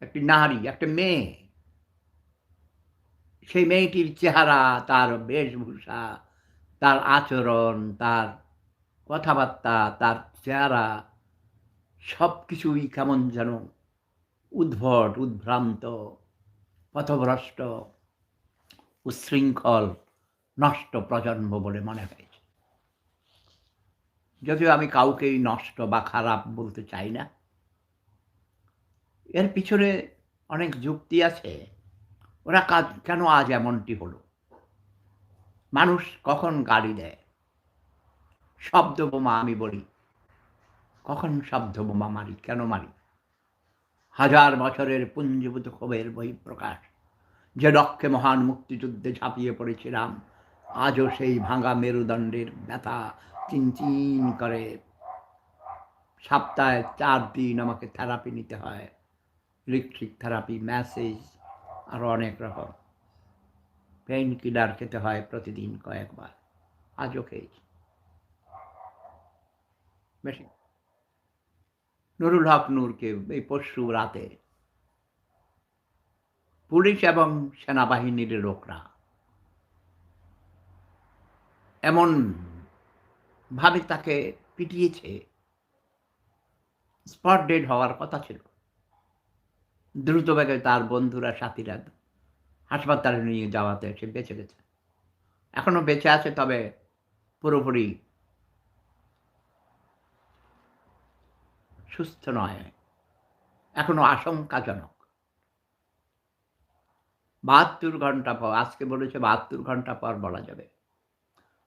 একটি নারী, একটা মেয়ে। সেই মেয়েটির চেহারা, তার বেশভূষা, তার আচরণ, তার কথাবার্তা, তার চেহারা সব কিছুই কেমন যেন উদ্ভট, উদ্ভ্রান্ত, পথভ্রষ্ট, উচ্ছৃঙ্খল, নষ্ট প্রজন্ম বলে মনে হয়েছে। যদিও আমি কাউকেই নষ্ট বা খারাপ বলতে চাই না এর পিছনে অনেক যুক্তি আছে। ওরা কাজ কেন আজ এমনটি হলো? মানুষ কখন গাড়ি দেয়? শব্দ বোমা আমি বলি। কখন শব্দ বোমা মারি? কেন মারি? হাজার বছরের পুঞ্জীভূত ক্ষোভের বহিঃপ্রকাশ। যে লক্ষ্যে মহান মুক্তিযুদ্ধে ঝাঁপিয়ে পড়েছিলাম, আজও সেই ভাঙা মেরুদণ্ডের ব্যথা চিনচিন করে। সপ্তাহে চার দিন আমাকে থেরাপি নিতে হয়। ইলেকট্রিক থেরাপি ম্যাসেজ আরও অনেক রকম। পেইন কিলার খেতে হয় প্রতিদিন কয়েকবার। আজও খেয়েছি। বেশি। নুরুল হক নূরকে এই পরশু রাতে পুলিশ এবং সেনাবাহিনীর লোকরা এমন ভাবে তাকে পিটিয়েছে স্পট ডেড হওয়ার কথা ছিল। দ্রুত বেগে তার বন্ধুরা, সাথীরা হাসপাতালে নিয়ে যাওয়াতে সে বেঁচে গেছে। এখনও বেঁচে আছে, তবে পুরোপুরি সুস্থ নয়, এখনও আশঙ্কাজনক। বাহাত্তর ঘণ্টা পর, আজকে বলেছে বাহাত্তর ঘণ্টা পর বলা যাবে।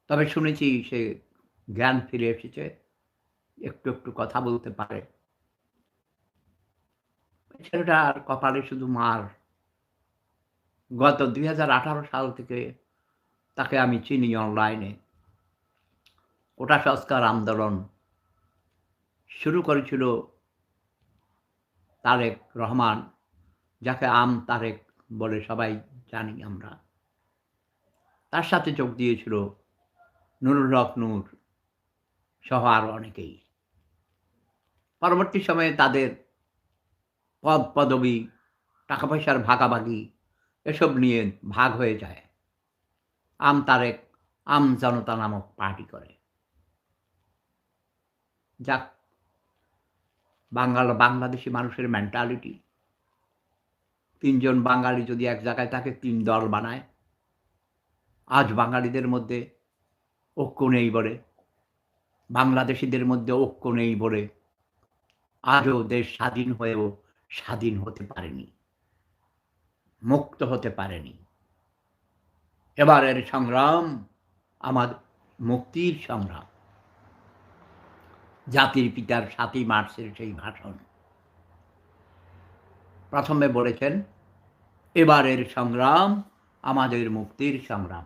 তবে শুনেছি সে জ্ঞান ফিরে এসেছে, একটু একটু কথা বলতে পারে। ছেলেটার কপালে শুধু মার। গত দুই হাজার আঠারো সাল থেকে তাকে আমি চিনি অনলাইনে। ওটা সংস্কার আন্দোলন শুরু করেছিল তারেক রহমান, যাকে আম তারেক বলে সবাই জানি আমরা। তার সাথে যোগ দিয়েছিল নুরুল হক নূর, সহ আরও অনেকেই। পরবর্তী সময়ে তাদের পদ পদবি টাকা পয়সার ভাগাভাগি, এসব নিয়ে ভাগ হয়ে যায়। আম তারেক, আম জনতা নামক পার্টি করে। যাক, বাঙাল বাংলাদেশি মানুষের মেন্টালিটি তিনজন বাঙালি যদি এক জায়গায় থাকে, তিন দল বানায়। আজ বাঙালিদের মধ্যে ঐক্য নেই বলে, বাংলাদেশিদের মধ্যে ঐক্য নেই বলে, আজও দেশ স্বাধীন হয়েও স্বাধীন হতে পারেনি, মুক্ত হতে পারেনি। এবারের সংগ্রাম আমার মুক্তির সংগ্রাম। জাতির পিতার সাতই মার্চের সেই ভাষণ। প্রথমে বলেছেন, এবারের সংগ্রাম আমাদের মুক্তির সংগ্রাম।